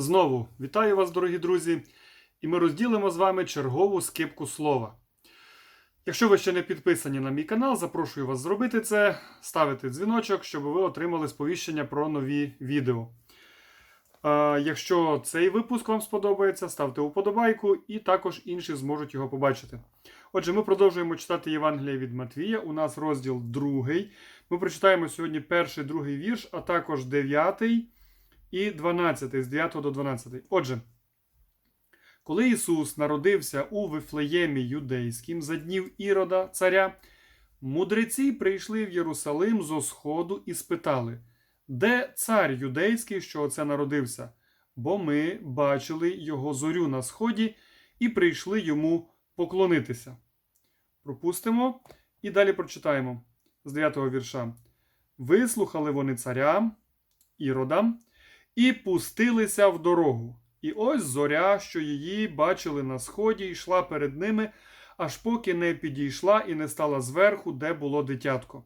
Знову вітаю вас, дорогі друзі, і ми розділимо з вами чергову скипку слова. Якщо ви ще не підписані на мій канал, запрошую вас зробити це, ставити дзвіночок, щоб ви отримали сповіщення про нові відео. Якщо цей випуск вам сподобається, ставте уподобайку, і також інші зможуть його побачити. Отже, ми продовжуємо читати Євангелія від Матвія. У нас розділ другий. Ми прочитаємо сьогодні перший, другий вірш, а також дев'ятий і 12, з 9 до 12. Отже, коли Ісус народився у Вифлеємі юдейським за днів Ірода, царя, мудреці прийшли в Єрусалим зо сходу і спитали, де цар юдейський, що оце народився? Бо ми бачили його зорю на сході і прийшли йому поклонитися. Пропустимо і далі прочитаємо з 9 вірша. Вислухали вони царя Ірода і пустилися в дорогу. І ось зоря, що її бачили на сході, йшла перед ними, аж поки не підійшла і не стала зверху, де було дитятко.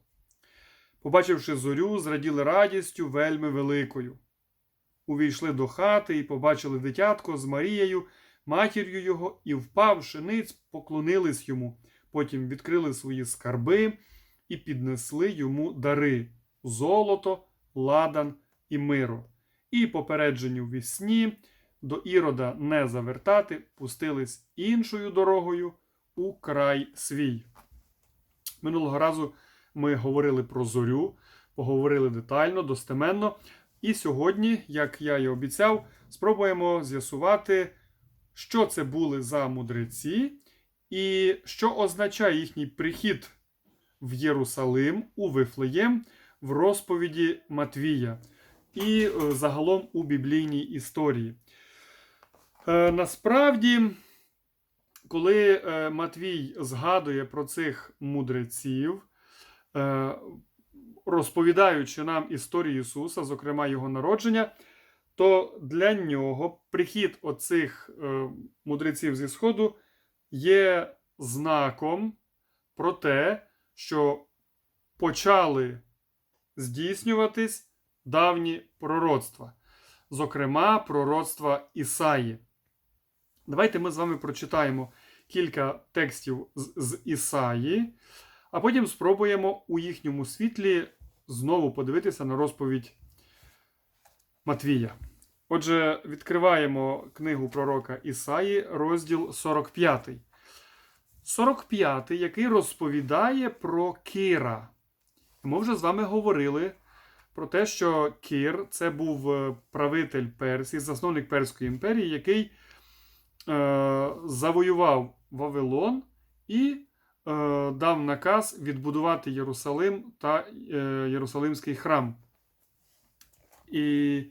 Побачивши зорю, зраділи радістю вельми великою. Увійшли до хати і побачили дитятко з Марією, матір'ю його, і, впавши ниць, поклонились йому. Потім відкрили свої скарби і піднесли йому дари золото, ладан і миро. І, попереджені в вісні, до Ірода не завертати, пустились іншою дорогою у край свій. Минулого разу ми говорили про зорю, поговорили детально, достеменно. І сьогодні, як я і обіцяв, спробуємо з'ясувати, що це були за мудреці, і що означає їхній прихід в Єрусалим у Вифлеєм в розповіді Матвія і е, загалом у біблійній історії. Е, Насправді, коли е, Матвій згадує про цих мудреців, розповідаючи нам історію Ісуса, зокрема Його народження, то для нього прихід оцих мудреців зі Сходу є знаком про те, що почали здійснюватись давні пророцтва, зокрема, пророцтва Ісаї. Давайте ми з вами прочитаємо кілька текстів з, з Ісаї, а потім спробуємо у їхньому світлі знову подивитися на розповідь Матвія. Отже, відкриваємо книгу пророка Ісаї, розділ 45. 45, який розповідає про Кира. Ми вже з вами говорили про те, що Кир це був е, правитель Персії, засновник Перської імперії, який е, завоював Вавилон і е, дав наказ відбудувати Єрусалим та е, Єрусалимський храм. І...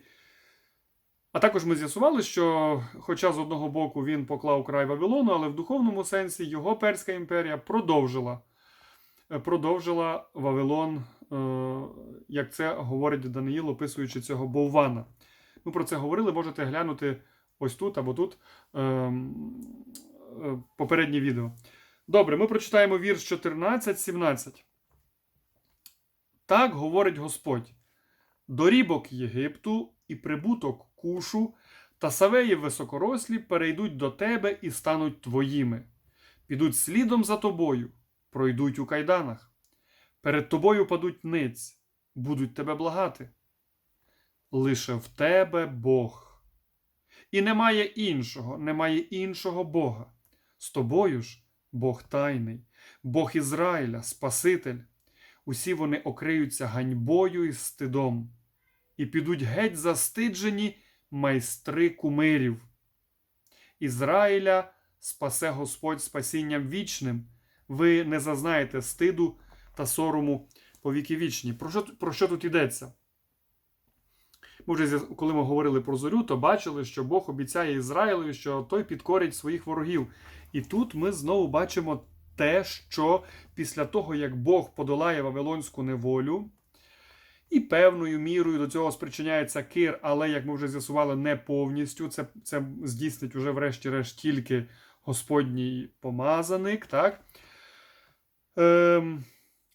А також ми з'ясували, що, хоча з одного боку він поклав край Вавилону, але в духовному сенсі його Перська імперія продовжила е, продовжила Вавилон, як це говорить Даниїл, описуючи цього Боввана. Ми про це говорили, можете глянути ось тут або тут е, е, попереднє відео. Добре, ми прочитаємо вірш 14-17. Так говорить Господь: дорібок Єгипту і прибуток кушу та савеї високорослі перейдуть до тебе і стануть твоїми, підуть слідом за тобою, пройдуть у кайданах, перед тобою падуть ниць, будуть тебе благати. Лише в тебе Бог. І немає іншого, немає іншого Бога. З тобою ж Бог тайний, Бог Ізраїля, Спаситель. Усі вони окриються ганьбою і стидом, і підуть геть застиджені майстри кумирів. Ізраїля спасе Господь спасінням вічним. Ви не зазнаєте стиду та сорому по віки вічні. Про що, про що тут йдеться? Ми вже, коли ми говорили про зорю, то бачили, що Бог обіцяє Ізраїлеві, що той підкорить своїх ворогів. І тут ми знову бачимо те, що після того, як Бог подолає Вавилонську неволю, і певною мірою до цього спричиняється кир, але, як ми вже з'ясували, не повністю. Це це здійснить уже, врешті-решт, тільки Господній помазаник. так? Ем,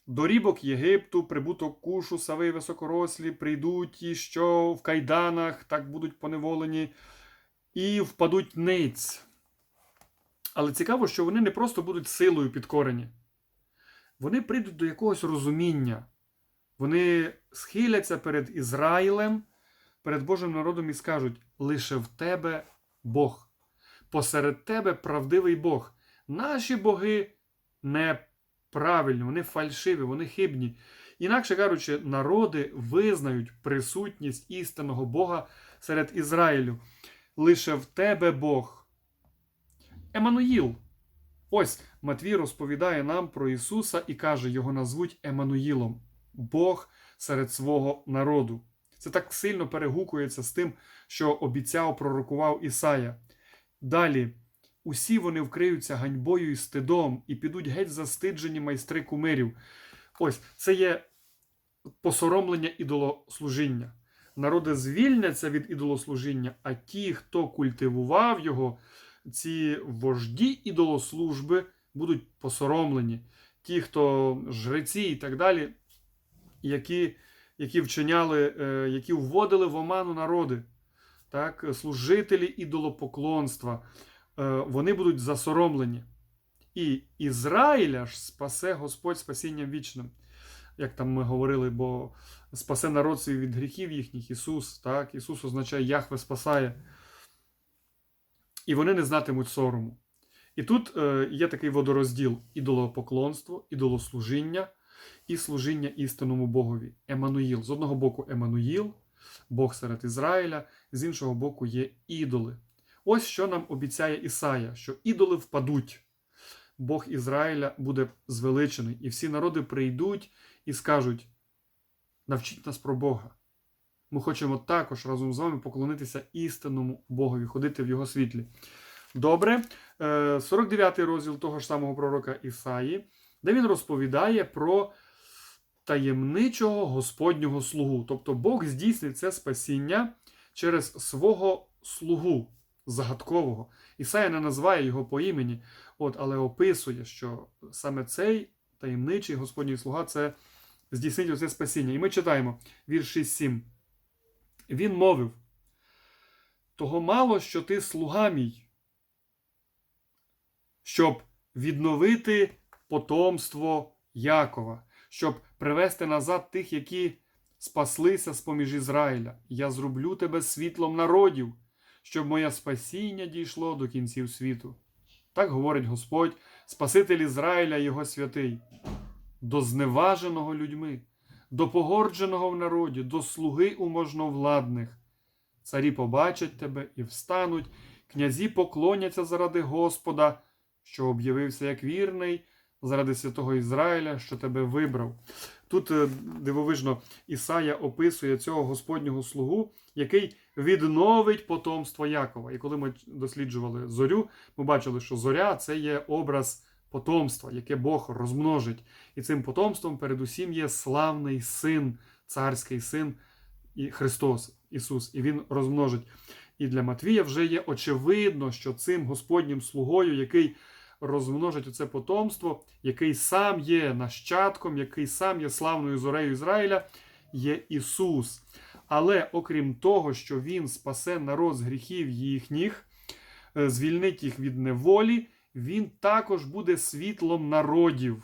Дорібок Єгипту, прибуток кушу, сави високорослі, прийдуть ті, що в кайданах, так будуть поневолені, і впадуть ниць. Але цікаво, що вони не просто будуть силою підкорені. Вони прийдуть до якогось розуміння. Вони схиляться перед Ізраїлем, перед Божим народом і скажуть: лише в тебе Бог. Посеред тебе правдивий Бог. Наші боги неправильні, вони фальшиві, вони хибні. Інакше кажучи, народи визнають присутність істинного Бога серед Ізраїлю. Лише в тебе Бог. Еммануїл. Ось Матвій розповідає нам про Ісуса і каже, його назвуть Еммануїлом. Бог серед свого народу. Це так сильно перегукується з тим, що обіцяв, пророкував Ісая. Далі, усі вони вкриються ганьбою і стидом і підуть геть застиджені майстри кумирів. Ось це є посоромлення ідолослужіння. Народи звільняться від ідолослужіння, а ті, хто культивував його, ці вожді ідолослужби будуть посоромлені. Ті, хто жреці і так далі, які які вчиняли, е, які вводили в оману народи, так, служителі ідолопоклонства, вони будуть засоромлені. І Ізраїля ж спасе Господь спасінням вічним. Як там ми говорили, бо спасе народ свій від гріхів їхніх Ісус. Так? Ісус означає Яхве спасає. І вони не знатимуть сорому. І тут е, є такий водорозділ: ідолопоклонство, ідолослужіння і служіння істинному Богові. Еммануїл. З одного боку, Еммануїл, Бог серед Ізраїля, з іншого боку, є ідоли. Ось що нам обіцяє Ісая, що ідоли впадуть. Бог Ізраїля буде звеличений, і всі народи прийдуть і скажуть: навчіть нас про Бога. Ми хочемо також разом з вами поклонитися істинному Богові, ходити в Його світлі. Добре, 49-й розділ того ж самого пророка Ісаї, де він розповідає про таємничого Господнього слугу. Тобто Бог здійснить це спасіння через свого слугу загадкового. Ісая не називає його по імені, от, але описує, що саме цей таємничий Господній слуга це здійснить оце спасіння. І ми читаємо вірш 6-7. Він мовив: того мало, що ти слуга мій, щоб відновити потомство Якова, щоб привести назад тих, які спаслися з поміж Ізраїля. Я зроблю тебе світлом народів, щоб моє спасіння дійшло до кінців світу. Так говорить Господь, Спаситель Ізраїля, Його святий, до зневаженого людьми, до погордженого в народі, до слуги у можновладних. Царі побачать тебе і встануть, князі поклоняться заради Господа, що об'явився як вірний, заради святого Ізраїля, що тебе вибрав. Тут е, дивовижно Ісая описує цього Господнього слугу, який відновить потомство Якова. І коли ми досліджували зорю, ми бачили, що зоря це є образ потомства, яке Бог розмножить. І цим потомством, передусім, є славний син, царський син і Христос Ісус, і Він розмножить. І для Матвія вже є очевидно, що цим Господнім слугою, який розмножить оце потомство, який сам є нащадком, який сам є славною зорею Ізраїля, є Ісус. Але окрім того, що Він спасе народ з гріхів їхніх, е, звільнить їх від неволі, Він також буде світлом народів.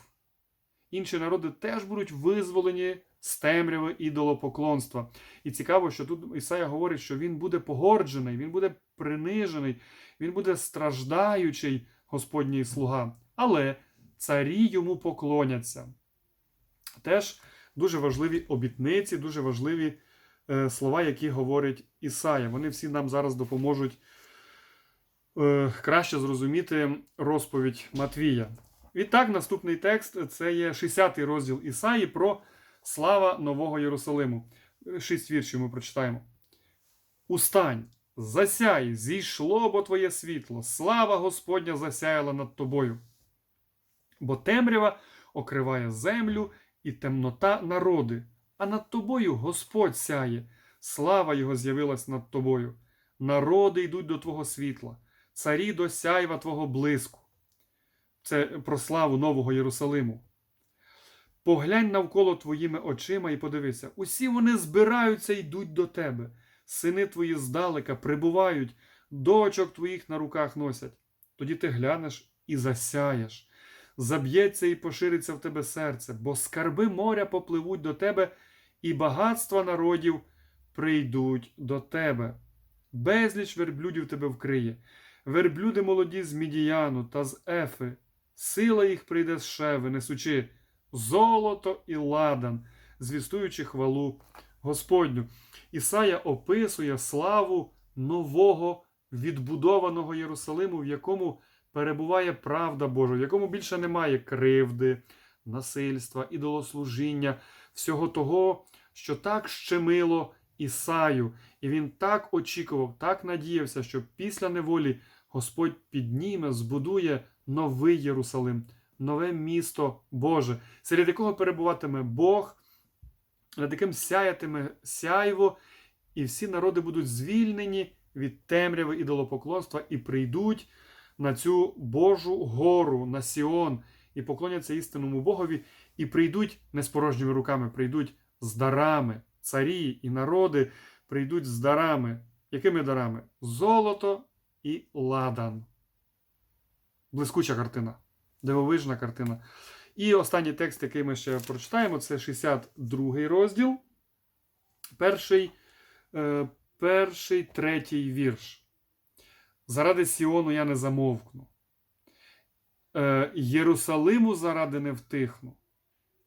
Інші народи теж будуть визволені з темряви ідолопоклонства. І цікаво, що тут Ісая говорить, що він буде погорджений, він буде принижений, він буде страждаючий Господній слуга. Але царі йому поклоняться. Теж дуже важливі обітниці, дуже важливі слова, які говорить Ісая. Вони всі нам зараз допоможуть е, краще зрозуміти розповідь Матвія. І так, наступний текст це є 60-й розділ Ісаї про слава Нового Єрусалиму. Шість віршів ми прочитаємо. Устань, засяй, зійшло бо твоє світло, слава Господня засяяла над тобою. Бо темрява окриває землю і темнота народи, а над тобою Господь сяє, слава Його з'явилась над тобою. Народи йдуть до Твого світла, царі до сяйва Твого блиску. Це про славу Нового Єрусалиму. Поглянь навколо твоїми очима і подивися, усі вони збираються і йдуть до тебе. Сини твої здалека прибувають, дочок твоїх на руках носять. Тоді ти глянеш і засяєш. Заб'ється і пошириться в тебе серце, бо скарби моря попливуть до тебе, і багатства народів прийдуть до тебе. Безліч верблюдів тебе вкриє, верблюди молоді з Мідіяну та з Ефи. Сила їх прийде з Шеви, несучи золото і ладан, звістуючи хвалу Господню. Ісая описує славу нового відбудованого Єрусалиму, в якому перебуває правда Божа, в якому більше немає кривди, насильства, ідолослужіння, всього того, що так щемило Ісаю. І він так очікував, так надіявся, що після неволі Господь підніме, збудує новий Єрусалим, нове місто Боже, серед якого перебуватиме Бог, над яким сяятиме сяйво, і всі народи будуть звільнені від темряви ідолопоклонства і прийдуть на цю Божу гору, на Сіон, і поклоняться істинному Богові, і прийдуть не з порожніми руками, прийдуть з дарами. Царі і народи прийдуть з дарами. Якими дарами? Золото і ладан. Блискуча картина, дивовижна картина. І останній текст, який ми ще прочитаємо, це 62 розділ. Перший, е, перший третій вірш. Заради Сіону я не замовкну. Е, Єрусалиму заради не втихну.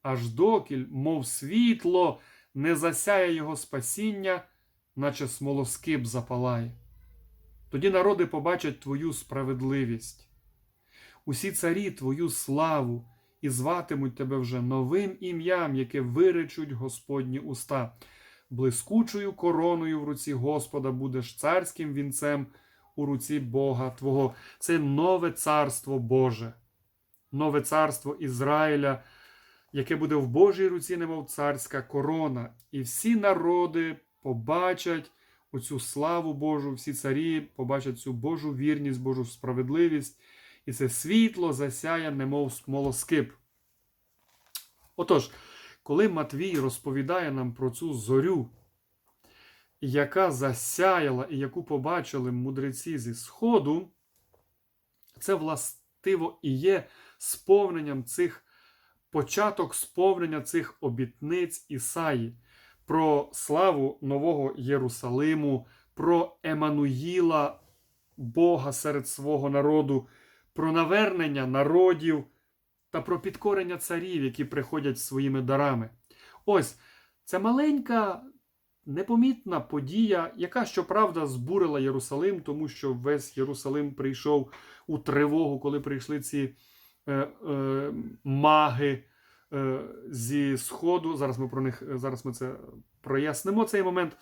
Аж докіль, мов світло, не засяє його спасіння, наче смолоскип запалає. Тоді народи побачать твою справедливість, усі царі твою славу і зватимуть тебе вже новим ім'ям, яке виречуть Господні уста. Блискучою короною в руці Господа будеш царським вінцем у руці Бога Твого. Це нове царство Боже, нове царство Ізраїля, яке буде в Божій руці, немов царська корона. І всі народи побачать оцю славу Божу, всі царі побачать цю Божу вірність, Божу справедливість, і це світло засяє, немов смолоскип. Отож, коли Матвій розповідає нам про цю зорю, яка засяяла і яку побачили мудреці зі Сходу, це властиво і є сповненням цих початок сповнення цих обітниць Ісаї про славу нового Єрусалиму, про Еммануїла, Бога серед свого народу, про навернення народів та про підкорення царів, які приходять своїми дарами. Ось це маленька. Непомітна подія, яка, щоправда, збурила Єрусалим, тому що весь Єрусалим прийшов у тривогу, коли прийшли ці маги е, зі Сходу. Зараз ми про них зараз ми це прояснимо цей момент.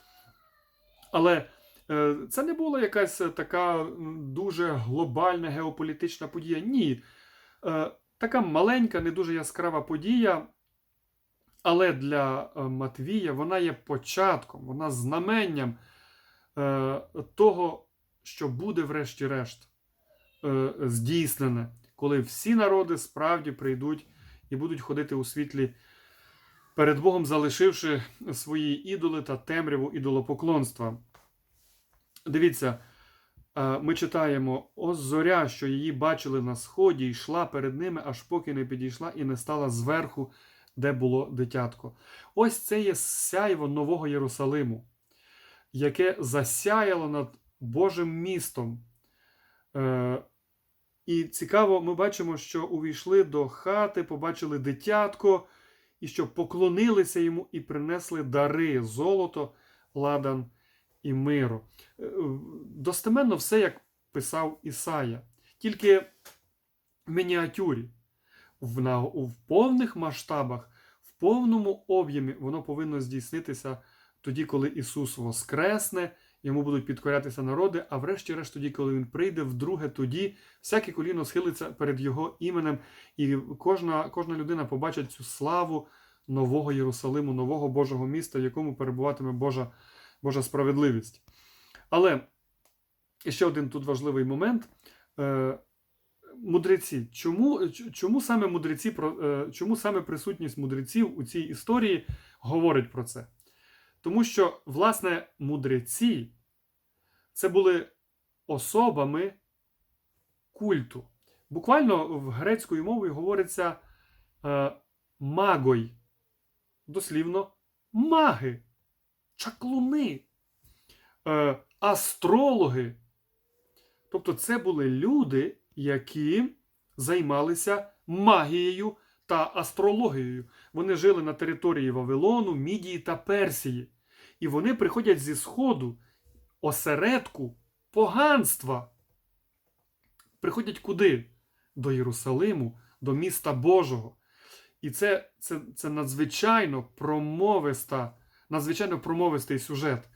Але е, це не була якась така дуже глобальна геополітична подія. Ні. Е, така маленька, не дуже яскрава подія. Але для е, Матвія вона є початком, вона знаменням е, того, що буде, врешті-решт, е, здійснене, коли всі народи справді прийдуть і будуть ходити у світлі перед Богом, залишивши свої ідоли та темряву ідолопоклонства. Дивіться, е, ми читаємо: ось зоря, що її бачили на сході, йшла перед ними, аж поки не підійшла і не стала зверху де було дитятко. Ось це є сяйво нового Єрусалиму, яке засяяло над Божим містом. І цікаво, ми бачимо, що увійшли до хати, побачили дитятко, і що поклонилися йому і принесли дари, золото, ладан і миру. Е, Достеменно все, як писав Ісая, тільки в мініатюрі в, в повних масштабах, в повному об'ємі воно повинно здійснитися тоді, коли Ісус воскресне, йому будуть підкорятися народи, а врешті-решт, тоді, коли Він прийде, вдруге, тоді всяке коліно схилиться перед Його іменем, і кожна, кожна людина побачить цю славу нового Єрусалиму, нового Божого міста, в якому перебуватиме Божа, Божа справедливість. Але ще один тут важливий момент. Е, мудреці. Чому, чому саме мудреці е, чому саме присутність мудреців у цій історії говорить про це? Тому що, власне, мудреці це були особами культу. Буквально в грецькою мовою говориться е, магой. Дослівно маги, чаклуни, е, астрологи. Тобто це були люди, які займалися магією та астрологією. Вони жили на території Вавилону, Мідії та Персії. І вони приходять зі Сходу, осередку поганства. Приходять куди? До Єрусалиму, до міста Божого. І це, це, це надзвичайно промовиста, надзвичайно промовистий сюжет.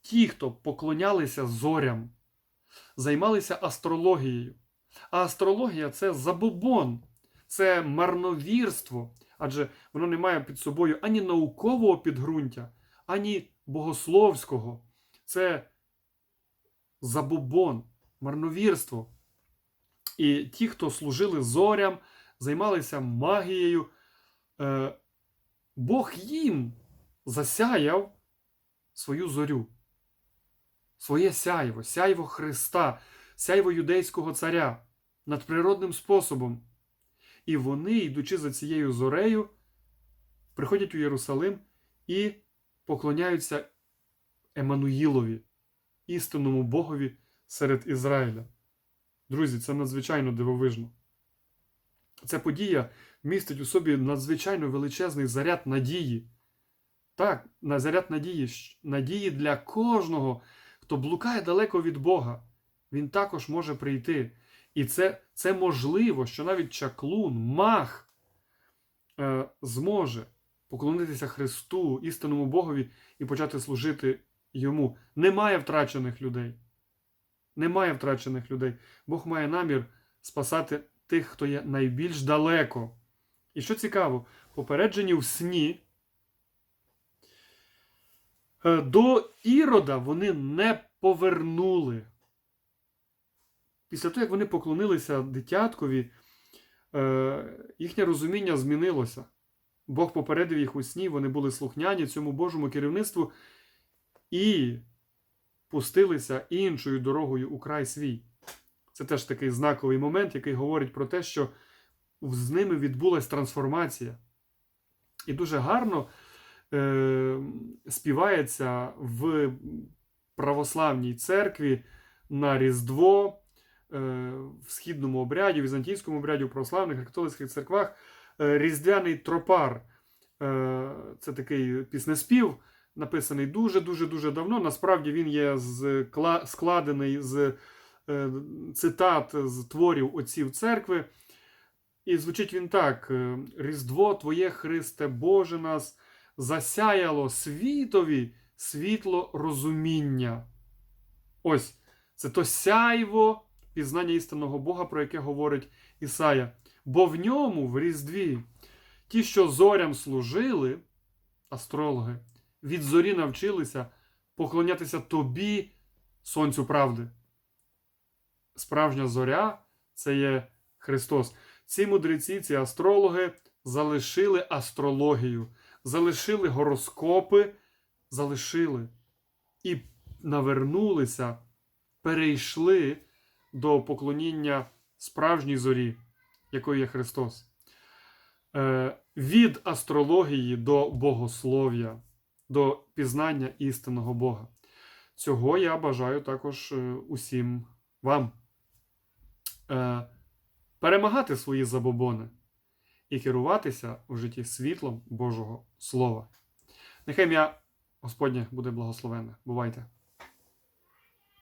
Ті, хто поклонялися зорям, займалися астрологією. А астрологія це забобон, це марновірство, адже воно не має під собою ані наукового підґрунтя, ані богословського. Це забобон, марновірство. І ті, хто служили зорям, займалися магією, е, Бог їм засяяв свою зорю, своє сяйво, сяйво Христа, сяйво юдейського царя надприродним способом. І вони, йдучи за цією зорею, приходять у Єрусалим і поклоняються Еммануїлові, істинному Богові серед Ізраїля. Друзі, це надзвичайно дивовижно. Ця подія містить у собі надзвичайно величезний заряд надії. Так, на заряд надії, надії для кожного, хто блукає далеко від Бога. Він також може прийти. І це, це можливо, що навіть чаклун, мах е, зможе поклонитися Христу, істинному Богові і почати служити йому. Немає втрачених людей. Немає втрачених людей. Бог має намір спасати тих, хто є найбільш далеко. І що цікаво, попереджені в сні е, до Ірода вони не повернули. Після того, як вони поклонилися дитяткові, е, їхнє розуміння змінилося. Бог попередив їх у сні, вони були слухняні цьому Божому керівництву і пустилися іншою дорогою у край свій. Це теж такий знаковий момент, який говорить про те, що з ними відбулася трансформація. І дуже гарно е, співається в православній церкві на Різдво, е, в східному обряді, в візантійському обряді, в православних католицьких церквах Різдвяний тропар. Е, це такий піснеспів, написаний дуже-дуже дуже давно. Насправді він є складений з е, цитат з творів отців церкви. І звучить він так: е, Різдво Твоє, Христе Боже нас, засяяло світові світло розуміння. Ось це то сяйво пізнання істинного Бога, про яке говорить Ісая. Бо в ньому, в Різдві, ті, що зорям служили, астрологи, від зорі навчилися поклонятися тобі, сонцю правди. Справжня зоря це є Христос. Ці мудреці, ці астрологи залишили астрологію, залишили гороскопи, залишили і навернулися, перейшли до поклоніння справжній зорі, якою є Христос. Е, від астрології до богослов'я, до пізнання істинного Бога. Цього я бажаю також е, усім вам. Е, перемагати свої забобони і керуватися в житті світлом Божого Слова. Нехай ім'я Господнє буде благословенне. Бувайте!